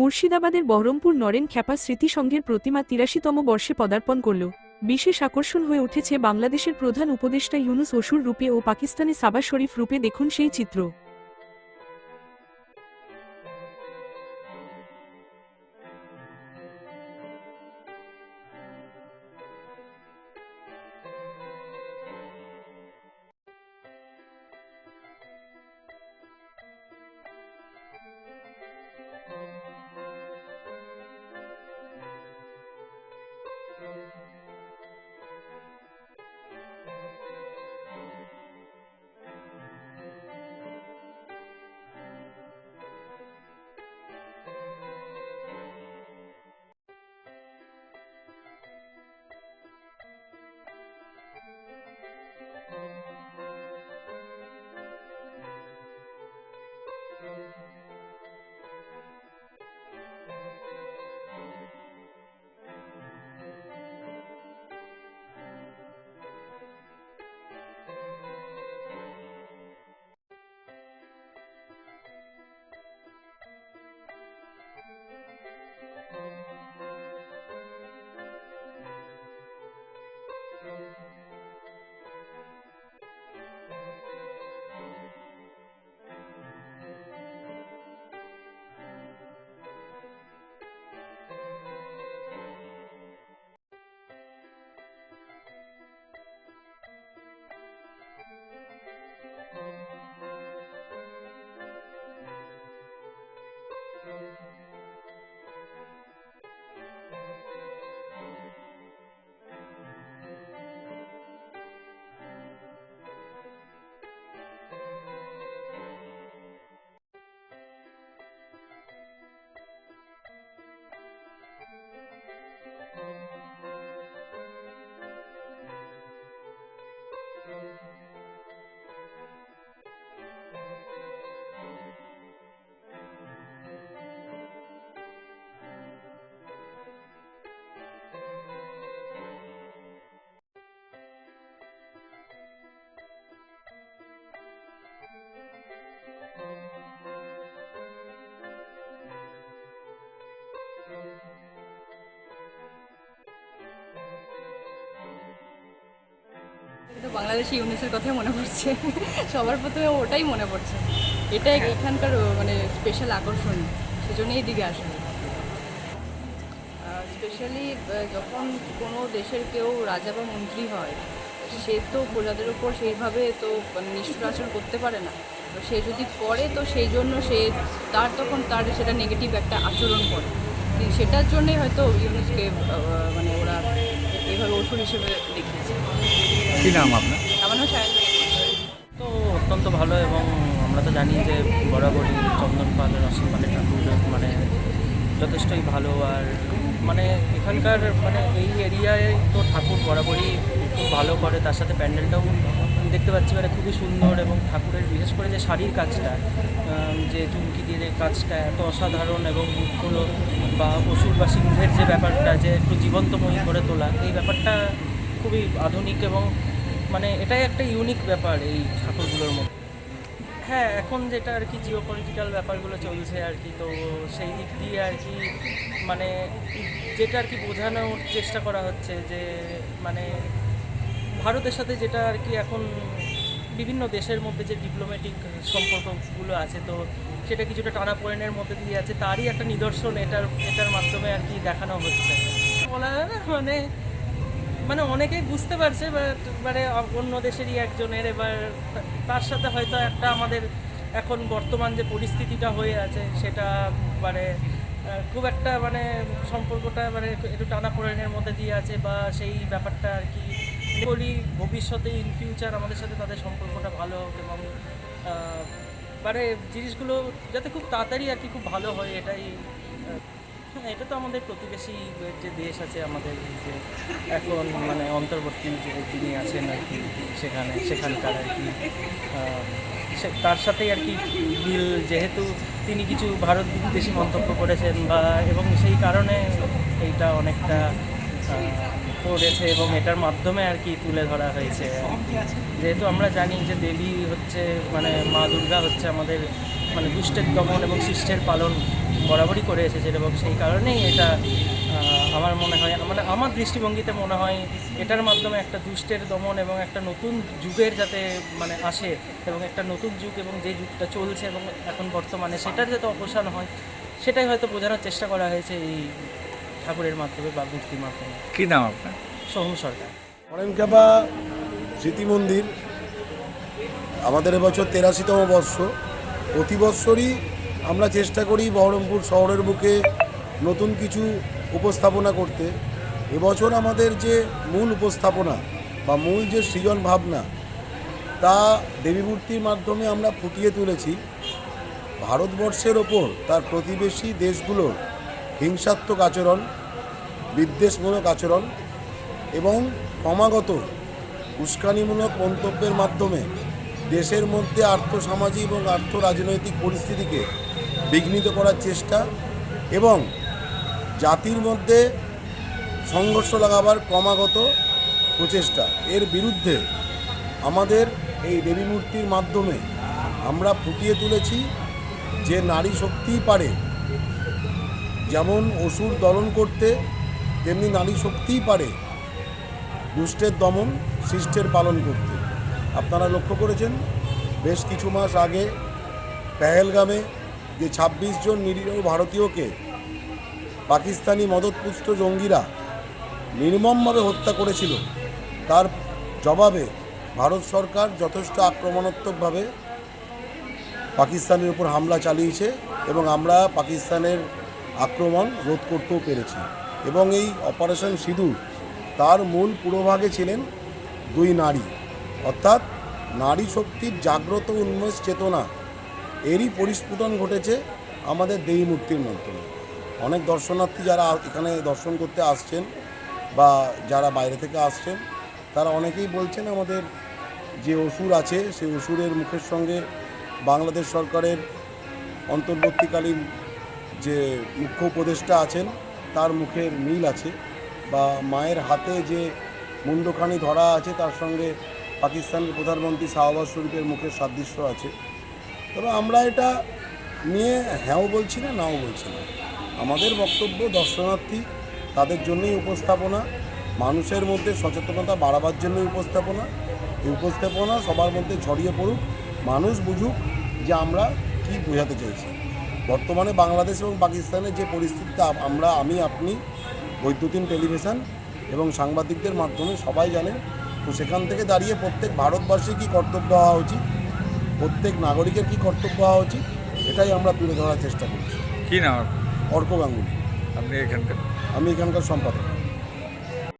মুর্শিদাবাদের বহরমপুর নরেন খ্যাপা স্মৃতিসংঘের প্রতিমা তিরাশিতম বর্ষে পদার্পণ করল। বিশেষ আকর্ষণ হয়ে উঠেছে বাংলাদেশের প্রধান উপদেষ্টা ইউনুস অসুর রূপে ও পাকিস্তানে সাবা শরীফ রূপে দেখুন সেই চিত্র। তো বাংলাদেশি ইউনিসের কথাই মনে পড়ছে। সবার প্রথমে ওটাই মনে পড়ছে। এটাই এখানকার মানে স্পেশাল আকর্ষণ। সেজন্যই এদিকে আসে। স্পেশালি যখন কোনো দেশের কেউ রাজা বা মন্ত্রী হয় সে তো প্রজাদের উপর সেইভাবে তো মানে নিষ্ঠুর আচরণ করতে পারে না। তো সে যদি করে তো সেই জন্য সে তার তখন তার সেটা নেগেটিভ একটা আচরণ করে। সেটার জন্যই হয়তো ইউনুসকে মানে ওরা এইভাবে ওষুধ হিসেবে দেখিয়েছে। কী নাম আপনার? আমার নাম সায়ন তো অত্যন্ত ভালো এবং আমরা তো জানি যে বরাবরই চন্দন পাল রসিক পালের ঠাকুর মানে যথেষ্টই ভালো আর মানে এখানকার মানে এই এরিয়ায় তো ঠাকুর বরাবরই খুব ভালো করে তার সাথে প্যান্ডেলটাও দেখতে পাচ্ছি মানে খুবই সুন্দর এবং ঠাকুরের বিশেষ করে যে শাড়ির কাজটা যে চুমকি দিয়ে যে কাজটা এত অসাধারণ এবং মুখগুলো বা অসুর বা সিংহের যে ব্যাপারটা যে একটু জীবন্তময়ী করে তোলা এই ব্যাপারটা খুবই আধুনিক এবং মানে এটাই একটা ইউনিক ব্যাপার এই ঠাকুরগুলোর মধ্যে। হ্যাঁ এখন যেটা আর কি জিও পলিটিক্যাল ব্যাপারগুলো চলছে আর কি, তো সেই দিক দিয়ে আর কি মানে যেটা আর কি বোঝানোর চেষ্টা করা হচ্ছে যে মানে ভারতের সাথে যেটা আর কি এখন বিভিন্ন দেশের মধ্যে যে ডিপ্লোম্যাটিক সম্পর্কগুলো আছে, তো সেটা কিছুটা টানাপোড়েনের মধ্যে দিয়ে আছে, তারই একটা নিদর্শন এটার এটার মাধ্যমে আর কি দেখানো হচ্ছে। বলা মানে মানে অনেকেই বুঝতে পারছে বাট মানে অন্য দেশেরই একজনের এবার তার সাথে হয়তো একটা আমাদের এখন বর্তমান যে পরিস্থিতিটা হয়ে আছে, সেটা মানে খুব একটা মানে সম্পর্কটা মানে একটু টানাপোড়েনের মধ্যে দিয়ে আছে বা সেই ব্যাপারটা আর কি। বলি ভবিষ্যতে ইন ফিউচার আমাদের সাথে তাদের সম্পর্কটা ভালো হোক এবং মানে জিনিসগুলো যাতে খুব তাড়াতাড়ি আর কি খুব ভালো হয়, এটাই হ্যাঁ এটা তো আমাদের প্রতিবেশী যে দেশ আছে আমাদের, যে এখন মানে অন্তর্বর্তী যে যিনি আছেন আর কি সেখানে, সেখানকার আর কি তার সাথেই আর কি মিল, যেহেতু তিনি কিছু ভারত বিদেশি মন্তব্য করেছেন বা, এবং সেই কারণে এইটা অনেকটা করেছে এবং এটার মাধ্যমে আর কি তুলে ধরা হয়েছে। যেহেতু আমরা জানি যে দেবী হচ্ছে মানে মা দুর্গা হচ্ছে আমাদের মানে দুষ্টের দমন এবং শিষ্টের পালন বরাবরই করে এসেছেন এবং সেই কারণেই এটা আমার মনে হয় মানে আমার দৃষ্টিভঙ্গিতে মনে হয় এটার মাধ্যমে একটা দুষ্টের দমন এবং একটা নতুন যুগের যাতে মানে আসে এবং একটা নতুন যুগ এবং যে যুগটা চলছে এবং এখন বর্তমানে সেটার যাতে অবসান হয়, সেটাই হয়তো বোঝানোর চেষ্টা করা হয়েছে এই ঠাকুরের মাধ্যমে বা মূর্তির মাধ্যমে। কি নাম আপনার? সোহম সরকার। অরেনকাপা স্মৃতি মন্দির। আমাদের এবছর তেরাশিতম বর্ষ। প্রতি বৎসরই আমরা চেষ্টা করি বহরমপুর শহরের বুকে নতুন কিছু উপস্থাপনা করতে। এবছর আমাদের যে মূল উপস্থাপনা বা মূল যে সৃজন ভাবনা তা দেবী মূর্তির মাধ্যমে আমরা ফুটিয়ে তুলেছি। ভারতবর্ষের ওপর তার প্রতিবেশী দেশগুলোর হিংসাত্মক আচরণ, বিদ্বেষমূলক আচরণ এবং ক্রমাগত উস্কানিমূলক মন্তব্যের মাধ্যমে দেশের মধ্যে আর্থসামাজিক এবং আর্থ রাজনৈতিক পরিস্থিতিকে বিঘ্নিত করার চেষ্টা এবং জাতির মধ্যে সংঘর্ষ লাগাবার ক্রমাগত প্রচেষ্টা। এর বিরুদ্ধে আমাদের এই দেবী মূর্তির মাধ্যমে আমরা ফুটিয়ে তুলেছি যে নারী শক্তিই পারে যেমন অসুর দলন করতে, তেমনি নারী শক্তিই পারে দুষ্টের দমন সৃষ্টের পালন করতে। আপনারা লক্ষ্য করেছেন? বেশ কিছু মাস আগে পেহেলগামে যে ২৬ জন নিরীহ ভারতীয়কে পাকিস্তানি মদতপুষ্ট জঙ্গিরা নির্মমভাবে হত্যা করেছিল, তার জবাবে ভারত সরকার যথেষ্ট আক্রমণাত্মকভাবে পাকিস্তানের উপর হামলা চালিয়েছে এবং আমরা পাকিস্তানের আক্রমণ রোধ করতেও পেরেছি। এবং এই অপারেশন সিঁদুর, তার মূল পুরোভাগে ছিলেন দুই নারী। অর্থাৎ নারী শক্তির জাগ্রত উন্মেষ চেতনা, এরই পরিস্ফুটন ঘটেছে আমাদের দেবী মূর্তির মাধ্যমে অনেক দর্শনার্থী যারা এখানে দর্শন করতে আসছেন বা যারা বাইরে থেকে আসছেন, তারা অনেকেই বলছেন আমাদের যে অসুর আছে, সেই অসুরের মুখের সঙ্গে বাংলাদেশ সরকারের অন্তর্বর্তীকালীন যে মুখ্য উপদেষ্টা আছেন, তার মুখের মিল আছে বা মায়ের হাতে যে মুন্ডখানি ধরা আছে, তার সঙ্গে পাকিস্তানের প্রধানমন্ত্রী শাহবাজ শরীফের মুখের সাদৃশ্য আছে। তবে আমরা এটা নিয়ে হ্যাঁও বলছি না, নাও বলছি না। আমাদের বক্তব্য দর্শনার্থী, তাদের জন্যই উপস্থাপনা, মানুষের মধ্যে সচেতনতা বাড়াবার জন্যই উপস্থাপনা। এই উপস্থাপনা সবার মধ্যে ছড়িয়ে পড়ুক, মানুষ বুঝুক যে আমরা কি বোঝাতে চাইছি। বর্তমানে বাংলাদেশ এবং পাকিস্তানের যে পরিস্থিতিতে আমরা আমি আপনি বৈদ্যুতিন টেলিভিশন এবং সাংবাদিকদের মাধ্যমে সবাই জানেন। তো সেখান থেকে দাঁড়িয়ে প্রত্যেক ভারতবর্ষে কী কর্তব্য হওয়া উচিত? প্রত্যেক নাগরিকের কী কর্তব্য হওয়া উচিত? এটাই আমরা তুলে ধরার চেষ্টা করছি। কী নাম অর্ক গাঙ্গুলি। আপনি এখানকার? আমি এখানকার সম্পাদক।